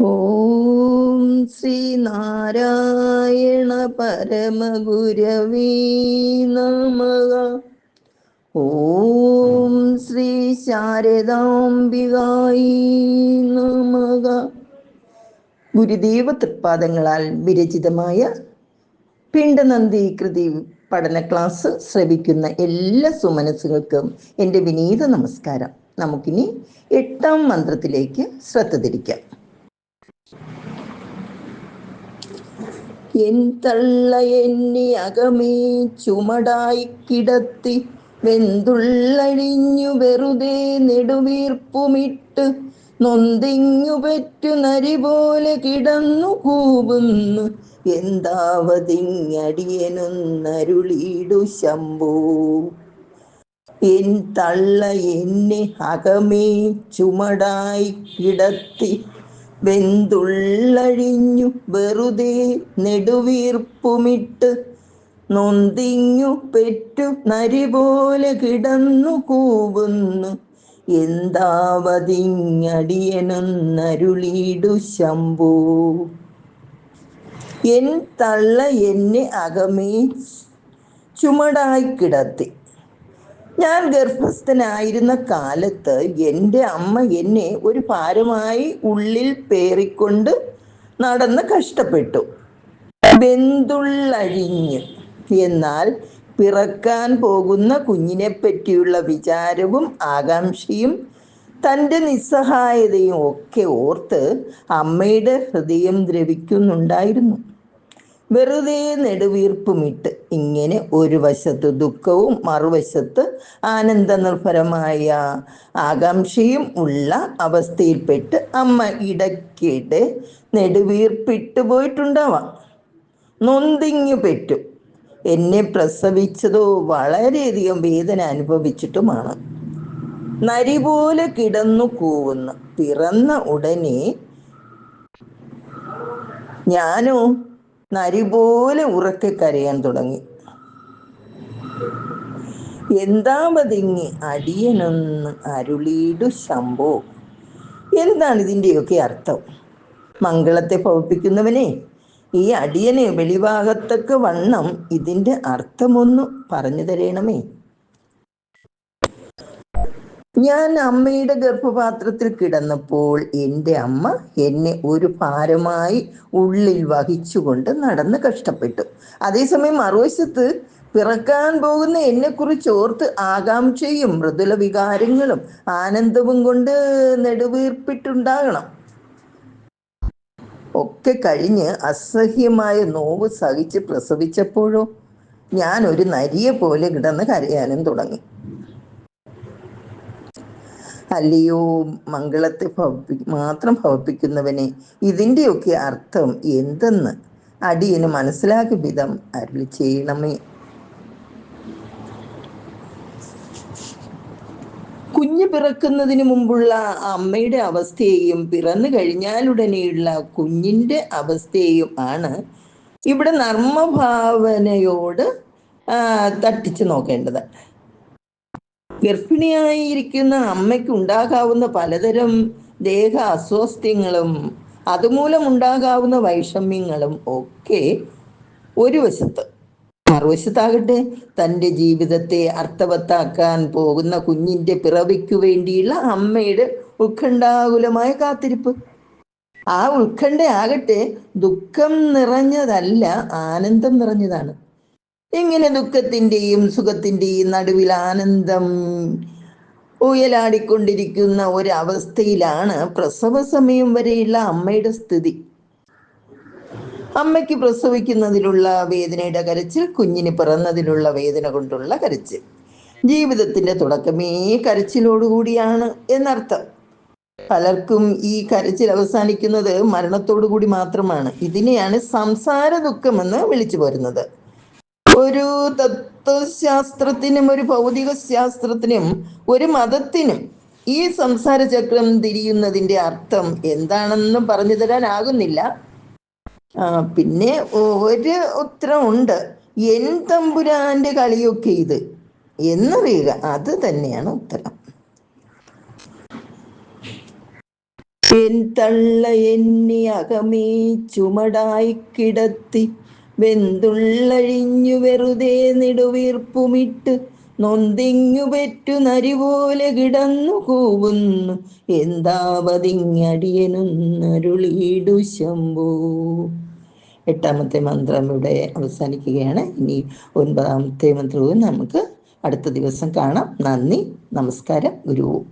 ഓം ശ്രീ നാരായണ പരമഗുരവീ നമ. ഓം ശ്രീ ശാരദാംബികായി നമ. ഗുരുദേവ തൃപ്പാദങ്ങളാൽ വിരചിതമായ പിണ്ടനന്ദി കൃതി പഠന ക്ലാസ് ശ്രവിക്കുന്ന എല്ലാ സുമനസ്സുകൾക്കും എന്റെ വിനീത നമസ്കാരം. നമുക്കിനി എട്ടാം മന്ത്രത്തിലേക്ക് ശ്രദ്ധ തിരിക്കാം. എൻ തള്ള എന്നി അകമേ ചുമടായി കിടത്തി. വെന്തുള്ളഴിഞ്ഞു വെറുതെ നെടുവീർപ്പുമിട്ട് നൊന്തിങ്ങു പെറ്റു നരി പോലെ കിടന്നു കൂവുന്നു. എന്താവതിങ്ങടിയനൊന്നരുളീടു ശംഭൂ. എൻ തള്ള എന്നെ അകമേ ചുമടായി കിടത്തി. വെന്തുള്ളഴിഞ്ഞു വെറുതെ നെടുവീർപ്പുമിട്ട് നൊന്തിഞ്ഞു പെറ്റു നരി പോലെ കിടന്നു കൂവുന്നു. എന്താവതിങ്ങടിയനൊന്നരുളീടു ശംഭൂ. എൻ തള്ള എന്നെ അകമേ ചുമടായി കിടത്തി. ഞാൻ ഗർഭസ്ഥനായിരുന്ന കാലത്ത് എന്റെ അമ്മ എന്നെ ഒരു ഭാരമായി ഉള്ളിൽ പേറിക്കൊണ്ട് നടന്ന് കഷ്ടപ്പെട്ടു. ബന്ധുള്ളഴിഞ്ഞ്. എന്നാൽ പിറക്കാൻ പോകുന്ന കുഞ്ഞിനെ പറ്റിയുള്ള വിചാരവും ആകാംക്ഷയും തന്റെ നിസ്സഹായതയും ഒക്കെ ഓർത്ത് അമ്മയുടെ ഹൃദയം ദ്രവിക്കുന്നുണ്ടായിരുന്നു. വെറുതെ നെടുവീർപ്പുമിട്ട് ഇങ്ങനെ ഒരു വശത്ത് ദുഃഖവും മറുവശത്ത് ആനന്ദ നിർഭരമായ ആകാംക്ഷയും ഉള്ള അവസ്ഥയിൽപ്പെട്ട് അമ്മ ഇടയ്ക്കിടെ നെടുവീർപ്പിട്ട് പോയിട്ടുണ്ടാവാം. നൊന്തിങ്ങു പെറ്റു. എന്നെ പ്രസവിച്ചതോ വളരെയധികം വേദന അനുഭവിച്ചിട്ടുമാണ്. നരി പോലെ കിടന്നു കൂവുന്നു. പിറന്ന ഉടനെ ഞാനോ നരി പോലെ ഉറക്കെ കരയാൻ തുടങ്ങി. എന്താ പതിങ്ങി അടിയനൊന്ന് അരുളീടു ശമ്പോ എന്താണ് ഇതിന്റെയൊക്കെ അർത്ഥം? മംഗളത്തെ ഭവിപ്പിക്കുന്നവനെ ഈ അടിയനെ വെളിവാകത്തക്ക വണ്ണം ഇതിന്റെ അർത്ഥമൊന്നു പറഞ്ഞു തരണമേ. ഞാൻ അമ്മയുടെ ഗർഭപാത്രത്തിൽ കിടന്നപ്പോൾ എന്റെ അമ്മ എന്നെ ഒരു ഭാരമായി ഉള്ളിൽ വഹിച്ചുകൊണ്ട് നടന്ന് കഷ്ടപ്പെട്ടു. അതേസമയം മറുവശത്ത് പിറക്കാൻ പോകുന്ന എന്നെക്കുറിച്ച് ഓർത്ത് ആകാംക്ഷയും മൃദുല വികാരങ്ങളും ആനന്ദവും കൊണ്ട് നെടുവീർപ്പിട്ടുണ്ടാകണം. ഒക്കെ കഴിഞ്ഞ് അസഹ്യമായ നോവ് സഹിച്ച് പ്രസവിച്ചപ്പോഴോ ഞാൻ ഒരു നരിയെ പോലെ കിടന്ന് കരയാനും തുടങ്ങി. അല്ലയോ മംഗളത്തെ ഭവപ്പി മാത്രം ഭവപ്പിക്കുന്നവനെ ഇതിന്റെയൊക്കെ അർത്ഥം എന്തെന്ന് അടിയന് മനസ്സിലാക്കി വിധം അരുളി ചെയ്യണമേ. കുഞ്ഞ് പിറക്കുന്നതിന് മുമ്പുള്ള അമ്മയുടെ അവസ്ഥയെയും പിറന്നു കഴിഞ്ഞാലുടനെയുള്ള കുഞ്ഞിന്റെ അവസ്ഥയെയും ആണ് ഇവിടെ നർമ്മഭാവനയോട് തട്ടിച്ചു നോക്കേണ്ടത്. ഗർഭിണിയായിരിക്കുന്ന അമ്മയ്ക്ക് ഉണ്ടാകാവുന്ന പലതരം ദേഹ അസ്വാസ്ഥ്യങ്ങളും അതുമൂലം ഉണ്ടാകാവുന്ന വൈഷമ്യങ്ങളും ഒക്കെ ഒരു വശത്ത്. മറുവശത്താകട്ടെ തന്റെ ജീവിതത്തെ അർത്ഥവത്താക്കാൻ പോകുന്ന കുഞ്ഞിന്റെ പിറവിക്കു വേണ്ടിയുള്ള അമ്മയുടെ ഉത്കണ്ഠാകുലമായ കാത്തിരിപ്പ്. ആ ഉത്കണ്ഠയാകട്ടെ ദുഃഖം നിറഞ്ഞതല്ല ആനന്ദം നിറഞ്ഞതാണ്. ഇങ്ങനെ ദുഃഖത്തിന്റെയും സുഖത്തിന്റെയും നടുവിൽ ആനന്ദം ഉയലാടിക്കൊണ്ടിരിക്കുന്ന ഒരവസ്ഥയിലാണ് പ്രസവ സമയം വരെയുള്ള അമ്മയുടെ സ്ഥിതി. അമ്മയ്ക്ക് പ്രസവിക്കുന്നതിലുള്ള വേദനയുടെ കരച്ചിൽ കുഞ്ഞിന് പിറന്നതിലുള്ള വേദന കൊണ്ടുള്ള കരച്ചിൽ. ജീവിതത്തിന്റെ തുടക്കമേ കരച്ചിലോടുകൂടിയാണ് എന്നർത്ഥം. പലർക്കും ഈ കരച്ചിൽ അവസാനിക്കുന്നത് മരണത്തോടു കൂടി മാത്രമാണ്. ഇതിനെയാണ് സംസാര ദുഃഖമെന്ന് വിളിച്ചു പോരുന്നത്. ഒരു തത്വശാസ്ത്രത്തിനും ഒരു ഭൗതിക ശാസ്ത്രത്തിനും ഒരു മതത്തിനും ഈ സംസാര ചക്രം തിരിയുന്നതിന്റെ അർത്ഥം എന്താണെന്ന് പറഞ്ഞു തരാനാകുന്നില്ല. പിന്നെ ഒരു ഉത്തരം ഉണ്ട്. എൻ തമ്പുരാന്റെ കളിയൊക്കെ ഇത് എന്നറിയുക അത് തന്നെയാണ് ഉത്തരം. എൻ തള്ള എന്നെ അകമേ ചുമടായി കിടത്തി വെന്തുള്ളഴിഞ്ഞു വെറുതെ നെടുവീർപ്പുമിട്ട് നൊന്തിങ്ങു പെറ്റു നരി പോലെ കിടന്നു കൂവുന്നു. എന്താവതിങ്ങടിയനൊന്നരുളീടു ശംഭൂ. എട്ടാമത്തെ മന്ത്രം ഇവിടെ അവസാനിക്കുകയാണ്. ഇനി ഒൻപതാമത്തെ മന്ത്രവും നമുക്ക് അടുത്ത ദിവസം കാണാം. നന്ദി നമസ്കാരം ഗുരു.